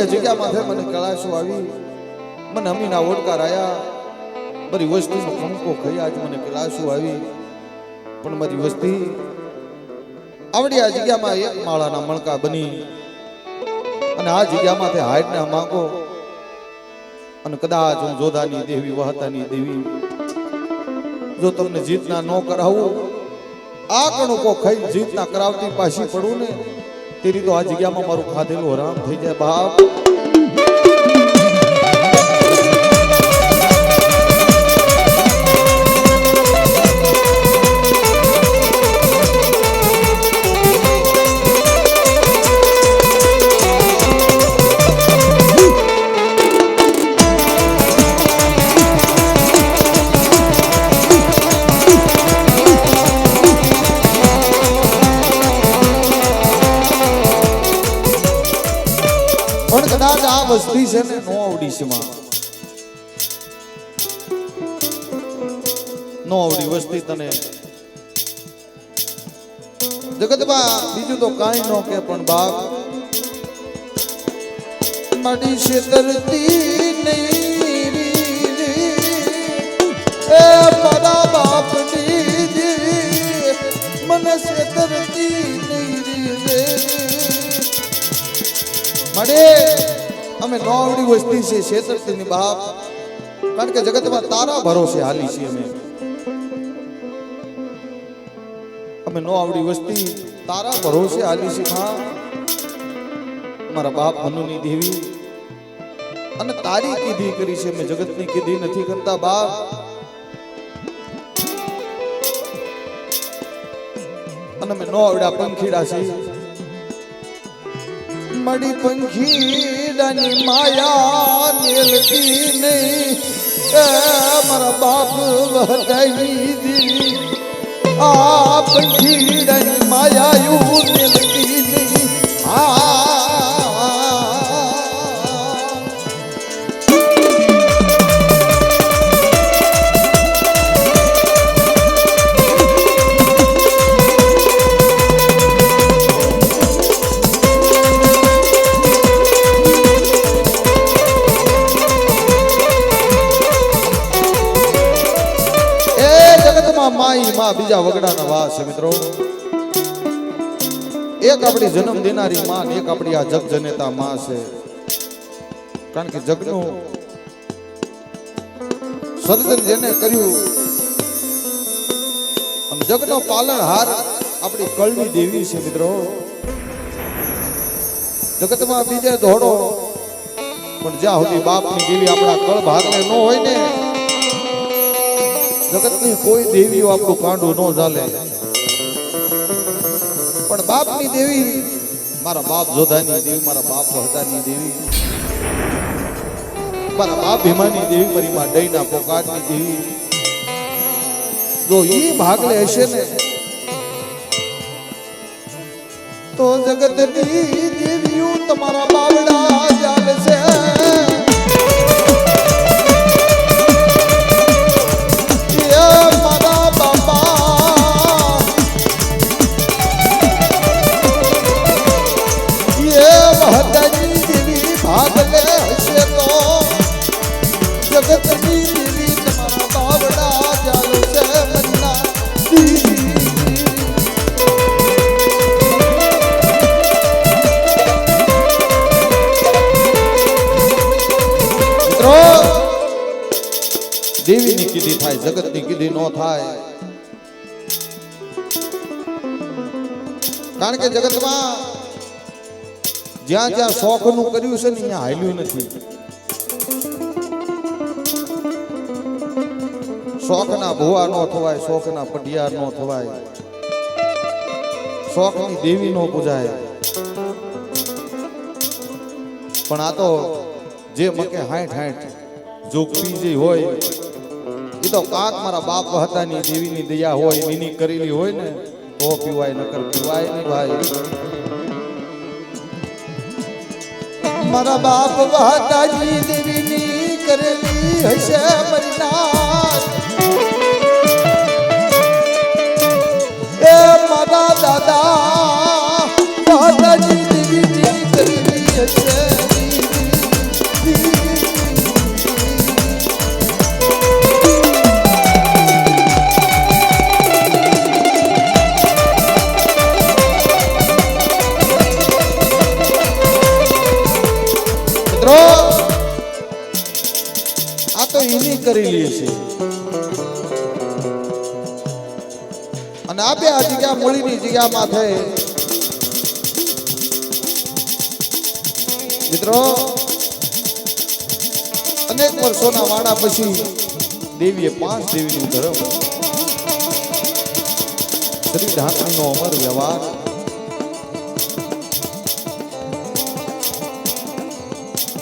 આ જગ્યા માથે મને કળાશો આવી? મને અમીના ઓડકાર આયા બધી વસ્તીનો કંકો ખાઈ આજ મને કળાશો આવી? પણ મારી વસ્તી આવડી આ જગ્યામાં એક માળાના મણકા બની. અને આ જગ્યામાંથી હાઈટના માંગો. અને કદાચ હું જોધાની દેવી, વહતાની દેવી, જો તમને જીતના ન કરાવું, આ કણુકો ખાઈ જીતના કરાવતી પાછી પડું ને? તેરી તો આ જગ્યામાં મારું ખાધેલું હરામ થઈ જાય બાપ પણ કદાચ આ વસ્તી છે ને નો ઓડિશમાં નો આવડી વસ્તી તને. જગતમાં બીજું તો કાંઈ નો કે પણ બાપ. મારી છેતરતી નહીં મળે અમે નોવડી વસ્તી છે છેતરતીની બાપ. કારણ કે જગતમાં તારા ભરોસે હાલી છે અમે. અમે નો આવડી વસ્તી, તારા ભરોસે હાલી છે માં. મારા બાપ મનુની દેવી. અને તારી કીધી કરી છે મેં જગતની કીધી નથી કરતા બાપ. અને અમે નો આવડ્યા પંખીડા છીએ. મડી પંખીડાની માયા મેલતી નહીં. એ મારા બાપ વધાવી દી આ પંખીડાની માયા યુ માં બીજા વગડાના વાસ છે મિત્રો. એક આપણી જન્મ દેનારી માં એક આપણી આ જગ જનેતા માં છે. કારણ કે જગનું સર્જન જેને કર્યું જગનો પાલનહાર આપણી કળની દેવી છે મિત્રો. જગતમાં બીજે દોડો, પણ જ્યાં સુધી બાપની દેવી આપણા કળ ભાગને ન હોય ને જગતની કોઈ દેવીઓ આપણું કાંડું ન ચાલે પણ બાપની દેવી, મારા બાપ જોધાની દેવી, મારા બાપ વહદાની દેવી, મારા બાપ ભીમાની દેવી, મારી માં ડઈના પોકારની દેવી. જો એ ભાગલે હશે ને, તો જગતની દેવીઓ તમારા બાવડા ચાલશે દેવીની કીધી થાય, જગતની કીધી ન થાય. કારણ કે જગતમાં જ્યાં જ્યાં શોખનું કર્યું છે ને, અહીંયા હાલ્યું નથી. શોખના ભુવા નો થવાય, શોખના પઢિયા નો થવાય. શોખની દેવી નો પૂજાય. પણ આ તો જે મકે હાઠ હાઠ જોગતી જે હોય એ તો કાક મારા બાપ હતાની દેવીની દયા હોય નીની કરેલી હોય ને, તો પીવાય, નકર પીવાય નહીં ભાઈ. મારા બાપ હતાજી દેવીની કરેલી હશે મરનાર કરી છીએ. આ જગ્યા મૂળીની જગ્યા માથે. મિત્રો, અનેક વર્ષોના વાડા પછી દેવીએ પાંચ દેવીનું ધર્મ. શ્રી ઢાંકણીનો અમર વ્યવહાર.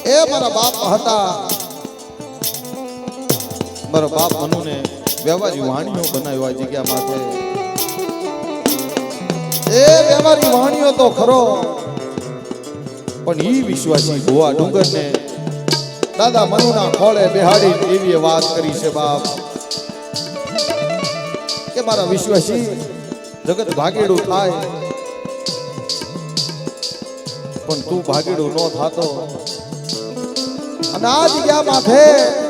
એ મારા બાપ હતા. મારા બાપ મનુને વ્યવહારી વાણીઓ બનાવ્યો આ જગ્યા માથે. એ વ્યવહારી વાણીઓ તો ખરો. પણ ઈ વિશ્વાસી ગોવા ડુંગરને દાદા મનુના ખોળે બેહાડી એવી વાત કરી છે બાપ. કે મારા વિશ્વાસી જગત ભાગેડું થાય. પણ તું ભાગેડું ન થાતો. અને આ જગ્યા માથે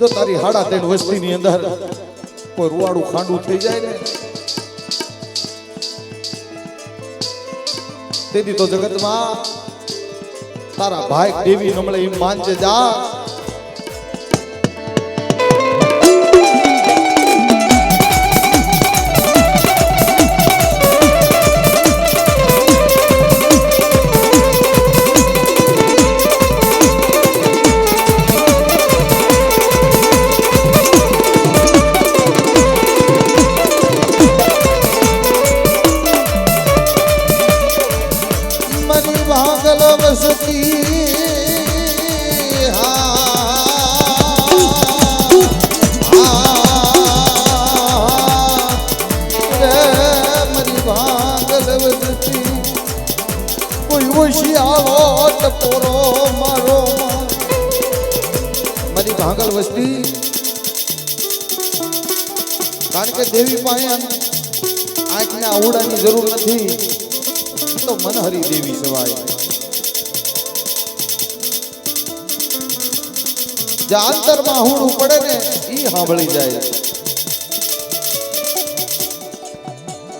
જો તારી હાડા ત્રણ વસ્તીની અંદર. કોઈ રૂવાડું ખાંડું થઈ જાય ને. તેથી તો જગતમાં તારા ભાઈ દેવી નમળે એમ માનજે જા. કોઈ ટપોરો મારો ભાંગલ વસ્તી. કારણ કે દેવી પાસે આંખને આવડાની જરૂર નથી, તો મનહરી દેવી સવાય. જે અંતરમાં હુડું પડે ને, ઈ સાંભળી જાય.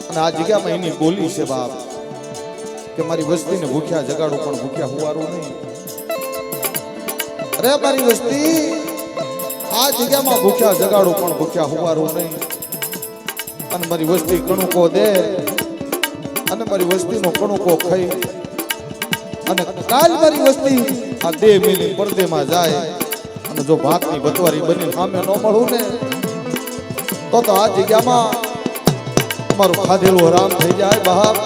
અને આ જગ્યામાં એની બોલી છે બાપ. કે મારી વસ્તીને ભૂખ્યા જગાડું પણ ભૂખ્યા હુવારું નહીં. અરે મારી વસ્તી, આ જગ્યામાં ભૂખ્યા જગાડું પણ ભૂખ્યા હુવારું નહીં. અને મારી વસ્તી કણુકો દે, અને મારી વસ્તીનો કણુકો ખાઈ. અને કાલ મારી વસ્તી આ દેહ મિલી પરદેમાં જાય. અને જો ભાતની બતવારી બની સામે ન મળું ને, તો તો આ જગ્યામાં મારું ખાધેલું હરામ થઈ જાય બહાર.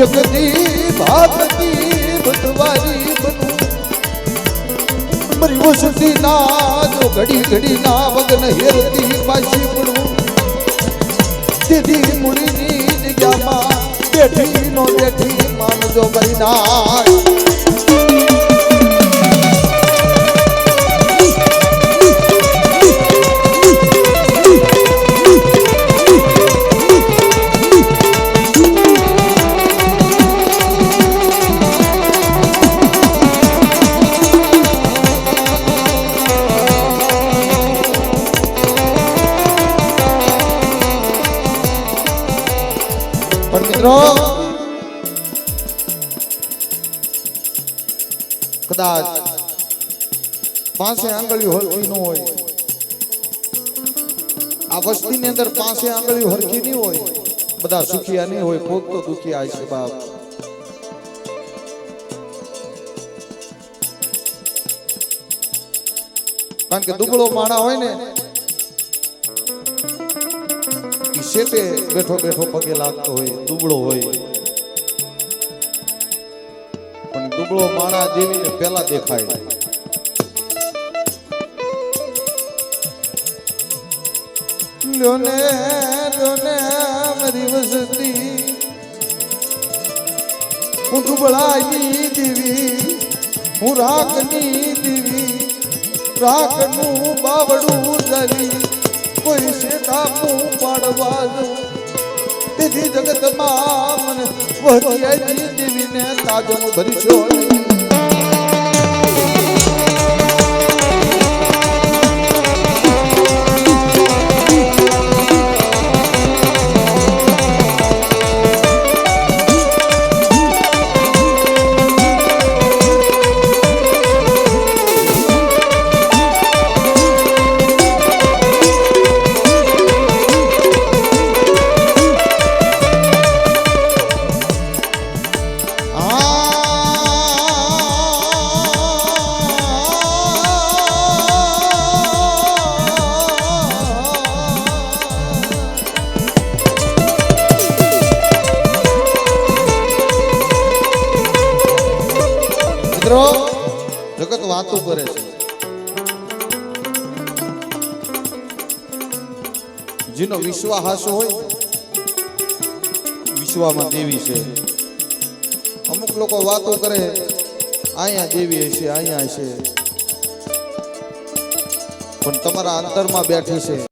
યકતી ભાગતી બટવારી બનું. મરી વસતી ના જો ઘડી ઘડી ના વગન હેરતી પાછી પડવું. સીધી મુડીની જગ્યામાં બેઠી નો બેઠી માનજો કરી નાખ પણ મિત્રો, કદાચ પાસે આંગળીઓ હરખી ન હોય. આ વસ્તીની અંદર પાસે આંગળીઓ હરખી નહીં હોય. બધા સુખિયા નહીં હોય કોક તો દુખિયા છે બાપ. કારણ કે દુબળો માણા હોય ને ઈ શેઠે બેઠો બેઠો પગે લાગતો હોય, દુબળો હોય. પણ દુબળો મારા જેવીને પેલા દેખાય. લોને લોને મારી વસતી. હું દુબળાની દેવી હું રાખની દેવી રાખનું બાવડું જલી કોઈ શેઠાપું પાડવા પાડવાનું તેથી જગતમાં મને વહતી દેવીને તાજો ભરીશો નહીં. મિત્રો જગત વાતો કરે છે. જેનો વિશ્વાસ હોય વિશ્વમાં દેવી છે. અમુક લોકો વાતો કરે, અહીંયા દેવી હશે, અહીંયા હશે. પણ તમારા અંતરમાં બેઠી છે.